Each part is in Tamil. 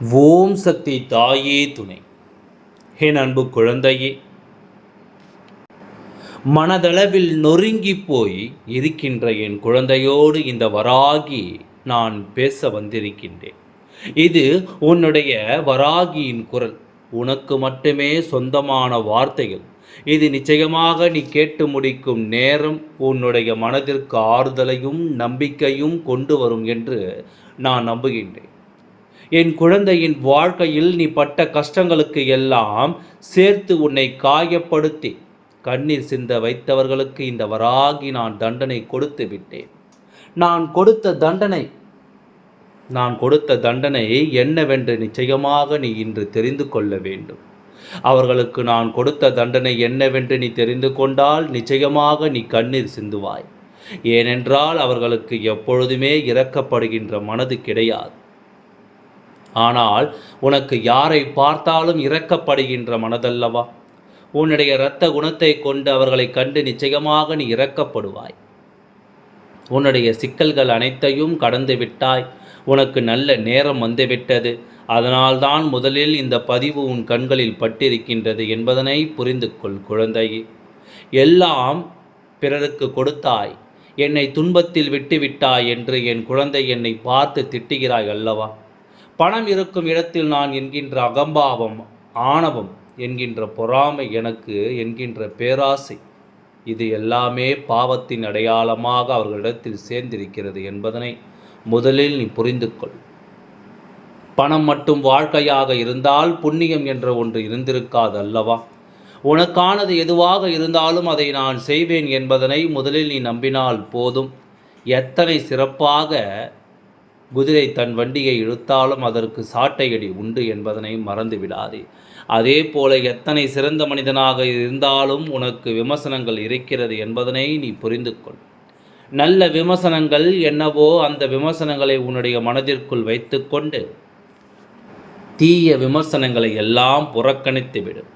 ஓம் சக்தி தாயே துணை. என் அன்பு குழந்தையே மனதளவில் நொறுங்கி போய் இருக்கின்ற என் குழந்தையோடு இந்த வராகி நான் பேச வந்திருக்கின்றேன். இது உன்னுடைய வராகியின் குரல். உனக்கு மட்டுமே சொந்தமான வார்த்தைகள். இது நிச்சயமாக நீ கேட்டு முடிக்கும் நேரம். உன்னுடைய மனதிற்கு ஆறுதலையும் நம்பிக்கையும் கொண்டு வரும் என்று நான் நம்புகின்றேன். என் குழந்தையின் வாழ்க்கையில் நீ பட்ட கஷ்டங்களுக்கு எல்லாம் சேர்த்து உன்னை காயப்படுத்தி கண்ணீர் சிந்த வைத்தவர்களுக்கு இந்த வராகி நான் தண்டனை கொடுத்து விட்டேன். நான் கொடுத்த தண்டனை நான் கொடுத்த தண்டனை என்னவென்று நிச்சயமாக நீ இன்று தெரிந்து கொள்ள வேண்டும். அவர்களுக்கு நான் கொடுத்த தண்டனை என்னவென்று நீ தெரிந்து கொண்டால் நிச்சயமாக நீ கண்ணீர் சிந்துவாய். ஏனென்றால் அவர்களுக்கு எப்பொழுதுமே இறக்கப்படுகின்ற மனது கிடையாது. ஆனால் உனக்கு யாரை பார்த்தாலும் இறக்கப்படுகின்ற மனதல்லவா? உன்னுடைய இரத்த குணத்தை கொண்டு அவர்களை கண்டு நிச்சயமாக நீ இறக்கப்படுவாய் உன்னுடைய சிக்கல்கள் அனைத்தையும் கடந்து விட்டாய். உனக்கு நல்ல நேரம் வந்துவிட்டது. அதனால்தான் முதலில் இந்த பதிவு உன் கண்களில் பட்டிருக்கின்றது என்பதனை புரிந்து கொள் குழந்தையே. எல்லாம் பிறருக்கு கொடுத்தாய். என்னை துன்பத்தில் விட்டுவிட்டாய் என்று என் குழந்தை என்னை பார்த்து திட்டுகிறாய் அல்லவா? பணம் இருக்கும் இடத்தில் நான் என்கின்ற அகம்பாவம் ஆணவம் என்கின்ற பொறாமை எனக்கு என்கின்ற பேராசை இது எல்லாமே பாவத்தின் அடையாளமாக அவர்களிடத்தில் சேர்ந்திருக்கிறது என்பதனை முதலில் நீ புரிந்து கொள் பணம் மட்டும் வாழ்க்கையாக இருந்தால் புண்ணியம் என்ற ஒன்று இருந்திருக்காது அல்லவா? உனக்கானது எதுவாக இருந்தாலும் அதை நான் செய்வேன் என்பதனை முதலில் நீ நம்பினால் போதும். எத்தனை சிறப்பாக குதிரை தன் வண்டியை இழுத்தாலும் அதற்கு சாட்டையடி உண்டு என்பதனை மறந்து விடாதே. அதே போல எத்தனை சிறந்த மனிதனாக இருந்தாலும் உனக்கு விமர்சனங்கள் இருக்கிறது என்பதனை நீ புரிந்து கொள். நல்ல விமர்சனங்கள் என்னவோ அந்த விமர்சனங்களை உன்னுடைய மனதிற்குள் வைத்துக்கொண்டு தீய விமர்சனங்களை எல்லாம் புறக்கணித்து விடும்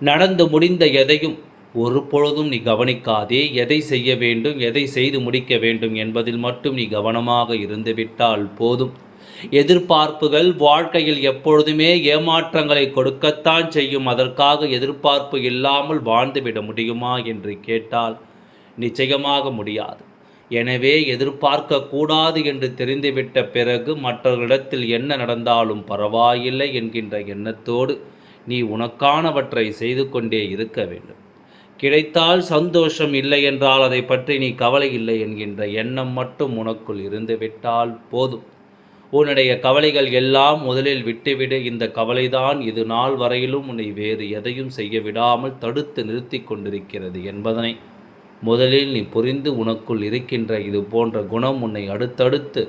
நடந்து முடிந்த எதையும் ஒரு பொழுதும் நீ கவனிக்காதே எதை செய்ய வேண்டும் எதை செய்து முடிக்க வேண்டும் என்பதில் மட்டும் நீ கவனமாக இருந்துவிட்டால் போதும். எதிர்பார்ப்புகள் வாழ்க்கையில் எப்பொழுதுமே ஏமாற்றங்களை கொடுக்கத்தான் செய்யும். அதற்காக எதிர்பார்ப்பு இல்லாமல் வாழ்ந்துவிட முடியுமா என்று கேட்டால் நிச்சயமாக முடியாது. எனவே எதிர்பார்க்க கூடாது என்று தெரிந்துவிட்ட பிறகு மற்றவர்களிடத்தில் என்ன நடந்தாலும் பரவாயில்லை என்கின்ற எண்ணத்தோடு நீ உனக்கானவற்றை செய்து கொண்டே இருக்க வேண்டும். கிடைத்தால் சந்தோஷம் இல்லை என்றால் அதை பற்றி நீ கவலை இல்லை என்கின்ற எண்ணம் மட்டும் உனக்குள் இருந்துவிட்டால் போதும். உன்னுடைய கவலைகள் எல்லாம் முதலில் விட்டுவிடு. இந்த கவலைதான் இது நாள் வரையிலும் உன்னை வேறு எதையும் செய்ய விடாமல் தடுத்து நிறுத்தி கொண்டிருக்கிறது என்பதனை முதலில் நீ புரிந்து உனக்குள் இருக்கின்ற இது போன்ற குணம் உன்னை அடுத்தடுத்து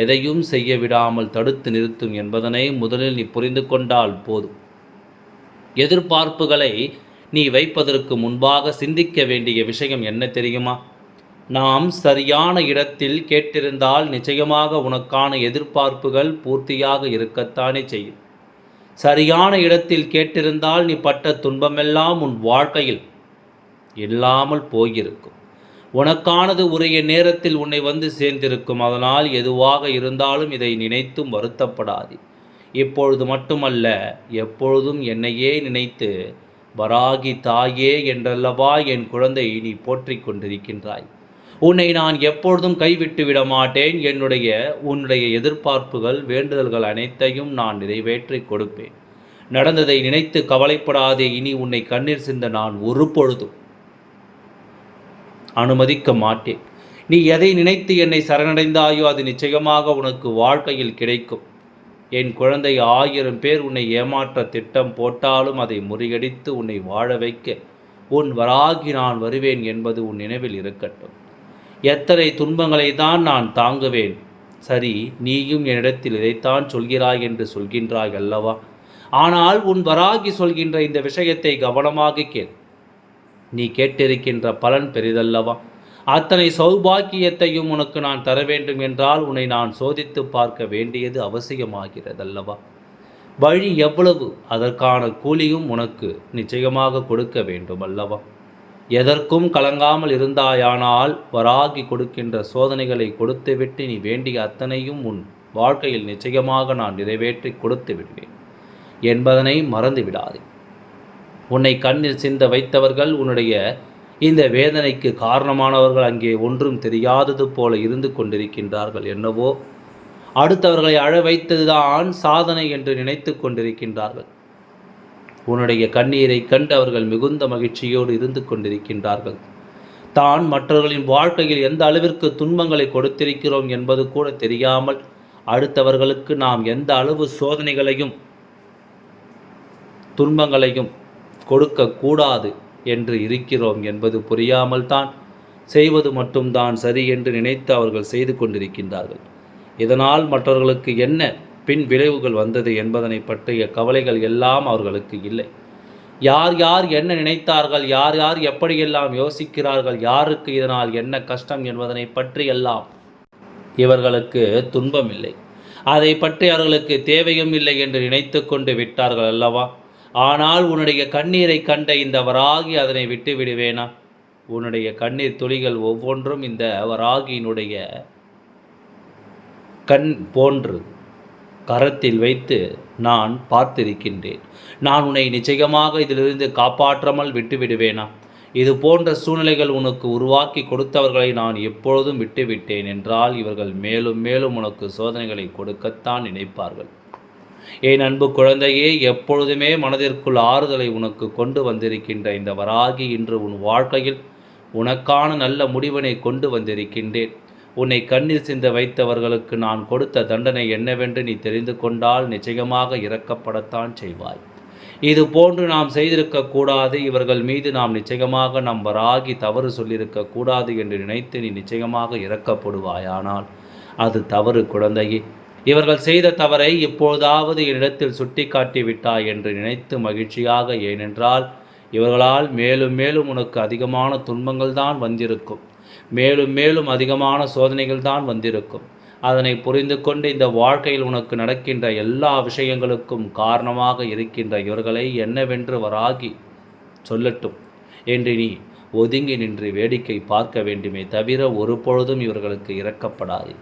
எதையும் செய்ய விடாமல் தடுத்து நிறுத்தும் என்பதனை முதலில் நீ புரிந்து கொண்டால் போதும். எதிர்பார்ப்புகளை நீ வைப்பதற்கு முன்பாக சிந்திக்க வேண்டிய விஷயம் என்ன தெரியுமா? நாம் சரியான இடத்தில் கேட்டிருந்தால் நிச்சயமாக உனக்கான எதிர்பார்ப்புகள் பூர்த்தியாக இருக்கத்தானே செய்யும். சரியான இடத்தில் கேட்டிருந்தால் நீ பட்ட துன்பமெல்லாம் உன் வாழ்க்கையில் இல்லாமல் போயிருக்கும். உனக்கானது உரிய நேரத்தில் உன்னை வந்து சேர்ந்திருக்கும். அதனால் எதுவாக இருந்தாலும் இதை நினைத்தும் வருத்தப்படாது. இப்பொழுது மட்டுமல்ல எப்பொழுதும் என்னையே நினைத்து வராகி தாயே என்றல்லவா என் குழந்தை நீ போற்றிக் கொண்டிருக்கின்றாய். உன்னை நான் எப்பொழுதும் கைவிட்டு விட மாட்டேன் என்னுடைய உன்னுடைய எதிர்பார்ப்புகள் வேண்டுதல்கள் அனைத்தையும் நான் நிறைவேற்றி கொடுப்பேன். நடந்ததை நினைத்து கவலைப்படாதே. இனி உன்னை கண்ணீர் சிந்த நான் ஒரு பொழுதும் அனுமதிக்க மாட்டேன். நீ எதை நினைத்து என்னை சரணடைந்தாயோ அது நிச்சயமாக உனக்கு வாழ்க்கையில் கிடைக்கும். என் குழந்தை ஆயிரம் பேர் உன்னை ஏமாற்ற திட்டம் போட்டாலும் அதை முறியடித்து உன்னை வாழ வைக்க உன் வராகி நான் வருவேன் என்பது உன் நினைவில் இருக்கட்டும். எத்தனை துன்பங்களை தான் நான் தாங்குவேன். சரி நீயும் என்னிடத்தில் இதைத்தான் சொல்கிறாய் என்று சொல்கின்றாய் அல்லவா? ஆனால் உன் வராகி சொல்கின்ற இந்த விஷயத்தை கவனமாக கேள். நீ கேட்டிருக்கின்ற பலன் பெரிதல்லவா? அத்தனை சௌபாக்கியத்தையும் உனக்கு நான் தர வேண்டும் என்றால் உன்னை நான் சோதித்து பார்க்க வேண்டியது அவசியமாகிறதல்லவா? வழி எவ்வளவு? அதற்கான கூலியும் உனக்கு நிச்சயமாக கொடுக்க வேண்டும் அல்லவா எதற்கும் கலங்காமல் இருந்தாயானால் வராகி கொடுக்கின்ற சோதனைகளை கொடுத்துவிட்டு நீ வேண்டிய அத்தனையும் உன் வாழ்க்கையில் நிச்சயமாக நான் நிறைவேற்றி கொடுத்து விடுவேன் என்பதனை மறந்து விடாதே உன்னை கண்ணில் சிந்த வைத்தவர்கள் உன்னுடைய இந்த வேதனைக்கு காரணமானவர்கள் அங்கே ஒன்றும் தெரியாதது போல இருந்து கொண்டிருக்கின்றார்கள் என்னவோ. அடுத்தவர்களை அழ வைத்ததுதான் சாதனை என்று நினைத்து கொண்டிருக்கின்றார்கள். உன்னுடைய கண்ணீரை கண்டு அவர்கள் மிகுந்த மகிழ்ச்சியோடு இருந்து கொண்டிருக்கின்றார்கள். தான் மற்றவர்களின் வாழ்க்கையில் எந்த அளவிற்கு துன்பங்களை கொடுத்திருக்கிறோம் என்பது கூட தெரியாமல் அடுத்தவர்களுக்கு நாம் எந்த அளவு சோதனைகளையும் துன்பங்களையும் கொடுக்கக்கூடாது என்று இருக்கிறோம் என்பது புரியாமல் தான் செய்வது மட்டும்தான் சரி என்று நினைத்து அவர்கள் செய்து கொண்டிருக்கின்றார்கள். இதனால் மற்றவர்களுக்கு என்ன பின் விளைவுகள் வந்தது என்பதனை பற்றிய கவலைகள் எல்லாம் அவர்களுக்கு இல்லை. யார் யார் என்ன நினைத்தார்கள் யார் யார் எப்படியெல்லாம் யோசிக்கிறார்கள் யாருக்கு இதனால் என்ன கஷ்டம் என்பதனை பற்றி எல்லாம் இவர்களுக்கு துன்பம் இல்லை. அதை பற்றி அவர்களுக்கு தேவையும் இல்லை என்று நினைத்து கொண்டு விட்டார்கள் அல்லவா? ஆனால் உன்னுடைய கண்ணீரை கண்ட இந்த வராகி அதனை விட்டு விடுவேனா? உன்னுடைய கண்ணீர் துளிகள் ஒவ்வொன்றும் இந்த வராகியினுடைய கண் போன்று கரத்தில் வைத்து நான் பார்த்திருக்கின்றேன். நான் உன்னை நிச்சயமாக இதிலிருந்து காப்பாற்றாமல் விட்டுவிடுவேனா இது போன்ற சூழ்நிலைகள் உனக்கு உருவாக்கி கொடுத்தவர்களை நான் எப்பொழுதும் விட்டுவிட்டேன் என்றால் இவர்கள் மேலும் மேலும் உனக்கு சோதனைகளை கொடுக்கத்தான் நினைப்பார்கள். என் அன்பு குழந்தையே எப்பொழுதுமே மனதிற்குள் ஆறுதலை உனக்கு கொண்டு வந்திருக்கின்ற இந்த வராகி இன்று உன் வாழ்க்கையில் உனக்கான நல்ல முடிவினை கொண்டு வந்திருக்கின்றேன். உன்னை கண்ணீர் சிந்த வைத்தவர்களுக்கு நான் கொடுத்த தண்டனை என்னவென்று நீ தெரிந்து கொண்டால் நிச்சயமாக இறக்கப்படத்தான் செய்வாய். இது போன்று நாம் செய்திருக்கக்கூடாது இவர்கள் மீது நாம் நிச்சயமாக நம் வராகி தவறு சொல்லியிருக்கக்கூடாது என்று நினைத்து நீ நிச்சயமாக இறக்கப்படுவாயானால் அது தவறு குழந்தையே. இவர்கள் செய்த தவறை இப்பொழுதாவது என்னிடத்தில் சுட்டிக்காட்டி விட்டாய் என்று நினைத்து மகிழ்ச்சியாக ஏனென்றால் இவர்களால் மேலும் மேலும் உனக்கு அதிகமான துன்பங்கள் தான் வந்திருக்கும். மேலும் மேலும் அதிகமான சோதனைகள் தான் வந்திருக்கும். அதனை புரிந்து கொண்டு இந்த வாழ்க்கையில் உனக்கு நடக்கின்ற எல்லா விஷயங்களுக்கும் காரணமாக இருக்கின்ற இவர்களை என்னவென்று வராகி சொல்லட்டும் என்று நீ ஒதுங்கி நின்று வேடிக்கை பார்க்க வேண்டுமே தவிர ஒரு பொழுதும் இவர்களுக்கு இறக்கப்படாது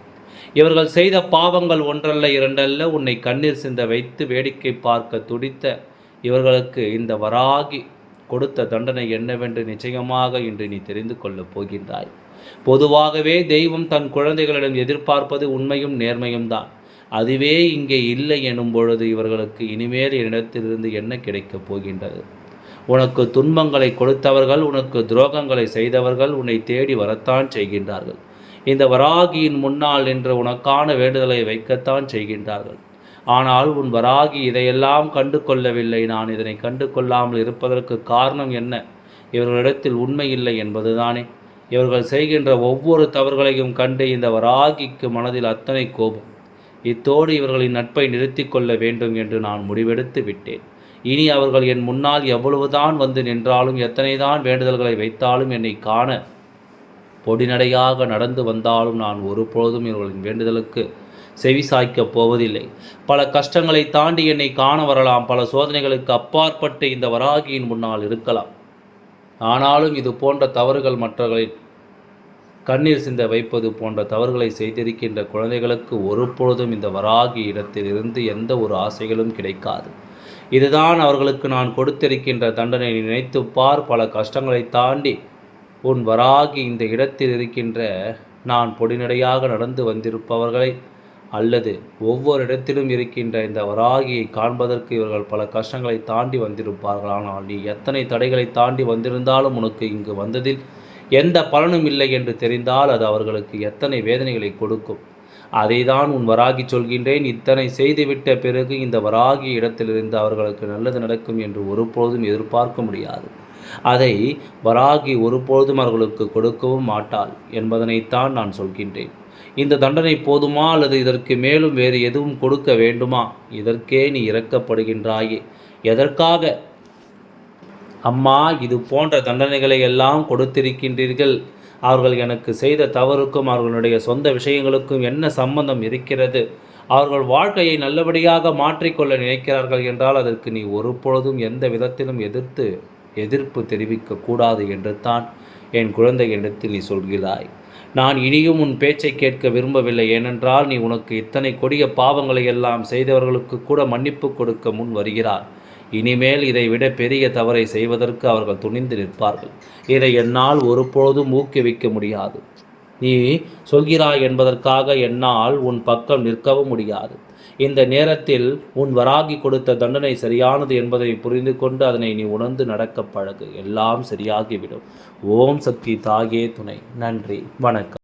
இவர்கள் செய்த பாவங்கள் ஒன்றல்ல இரண்டல்ல உன்னை கண்ணீர் சிந்த வைத்து வேடிக்கை பார்க்க துடித்த இவர்களுக்கு இந்த வராகி கொடுத்த தண்டனை என்னவென்று நிச்சயமாக இன்று நீ தெரிந்து கொள்ளப் போகின்றாய். பொதுவாகவே தெய்வம் தன் குழந்தைகளிடம் எதிர்பார்ப்பது உண்மையும் நேர்மையும் தான். அதுவே இங்கே இல்லை எனும் பொழுது இவர்களுக்கு இனிமேல் என்னிடத்திலிருந்து என்ன கிடைக்கப் போகின்றது? உனக்கு துன்பங்களை கொடுத்தவர்கள் உனக்கு துரோகங்களை செய்தவர்கள் உன்னை தேடி வரத்தான் செய்கின்றார்கள். இந்த வராகியின் முன்னால் நின்று உனக்கான வேண்டுதலை வைக்கத்தான் செய்கின்றார்கள். ஆனால் உன் வராகி இதையெல்லாம் கண்டு கொள்ளவில்லை நான் இதனை கண்டு கொள்ளாமல் இருப்பதற்கு காரணம் என்ன? இவர்களிடத்தில் உண்மை இல்லை என்பதுதானே. இவர்கள் செய்கின்ற ஒவ்வொரு தவறுகளையும் கண்டு இந்த வராகிக்கு மனதில் அத்தனை கோபம். இத்தோடு இவர்களின் நட்பை நிறுத்தி கொள்ள வேண்டும் என்று நான் முடிவெடுத்து விட்டேன். இனி அவர்கள் என் முன்னால் எவ்வளவுதான் வந்து நின்றாலும் எத்தனைதான் வேண்டுதல்களை வைத்தாலும் என்னை காண பொடிநடையாக நடந்து வந்தாலும் நான் ஒருபொழுதும் இவர்களின் வேண்டுதலுக்கு செவி சாய்க்கப் போவதில்லை. பல கஷ்டங்களை தாண்டி என்னை காண வரலாம். பல சோதனைகளுக்கு அப்பாற்பட்டு இந்த வராகியின் முன்னால் இருக்கலாம். ஆனாலும் இது போன்ற தவறுகள் மற்றவர்களை கண்ணீர் சிந்த வைப்பது போன்ற தவறுகளை செய்திருக்கின்ற குழந்தைகளுக்கு ஒரு பொழுதும் இந்த வராகி இடத்தில் இருந்து எந்த ஒரு ஆசைகளும் கிடைக்காது. இதுதான் அவர்களுக்கு நான் கொடுத்திருக்கின்ற தண்டனை நினைத்துப்பார் பல கஷ்டங்களை தாண்டி உன் வராகி இந்த இடத்தில் இருக்கின்ற நான் பொடிநடையாக நடந்து வந்திருப்பவர்களை அல்லது ஒவ்வொரு இடத்திலும் இருக்கின்ற இந்த வராகியை காண்பதற்கு இவர்கள் பல கஷ்டங்களை தாண்டி வந்திருப்பார்கள். ஆனால் நீ எத்தனை தடைகளை தாண்டி வந்திருந்தாலும் உனக்கு இங்கு வந்ததில் எந்த பலனும் இல்லை என்று தெரிந்தால் அது அவர்களுக்கு எத்தனை வேதனைகளை கொடுக்கும். அதை தான் உன் வராகி சொல்கின்றேன். இத்தனை செய்துவிட்ட பிறகு இந்த வராகி இடத்திலிருந்து அவர்களுக்கு நல்லது நடக்கும் என்று ஒருபோதும் எதிர்பார்க்க முடியாது. அதை வராகி ஒருபொழுதும் அவர்களுக்கு கொடுக்கவும் மாட்டாள் என்பதனைத்தான் நான் சொல்கின்றேன். இந்த தண்டனை போதுமா அல்லது இதற்கு மேலும் வேறு எதுவும் கொடுக்க வேண்டுமா? இதற்கே நீ இறக்கப்படுகின்றாயே எதற்காக? அம்மா இது போன்ற தண்டனைகளை எல்லாம் கொடுத்திருக்கின்றீர்கள். அவர்கள் எனக்கு செய்த தவறுக்கும் அவர்களுடைய சொந்த விஷயங்களுக்கும் என்ன சம்பந்தம் இருக்கிறது? அவர்கள் வாழ்க்கையை நல்லபடியாக மாற்றிக்கொள்ள நினைக்கிறார்கள் என்றால் அதற்கு நீ ஒரு பொழுதும் எந்த விதத்திலும் எதிர்த்து எதிர்ப்பு தெரிவிக்கக்கூடாது என்று தான் என் குழந்தை இடத்தில் நீ சொல்கிறாய். நான் இனியும் உன் பேச்சை கேட்க விரும்பவில்லை. ஏனென்றால் நீ உனக்கு இத்தனை கொடிய பாவங்களை எல்லாம் செய்தவர்களுக்கு கூட மன்னிப்பு கொடுக்க முன் வருகிறார் இனிமேல் இதை விட பெரிய தவறை செய்வதற்கு அவர்கள் துணிந்து நிற்பார்கள். இதை என்னால் ஒருபொழுதும் ஊக்குவிக்க முடியாது. நீ சொல்கிறாய் என்பதற்காக என்னால் உன் பக்கம் நிற்கவும் முடியாது. இந்த நேரத்தில் உன் வராகி கொடுத்த தண்டனை சரியானது என்பதை புரிந்து கொண்டு அதனை நீ உணர்ந்து நடக்க பழகு. எல்லாம் சரியாகிவிடும். ஓம் சக்தி தாகே துணை. நன்றி. வணக்கம்.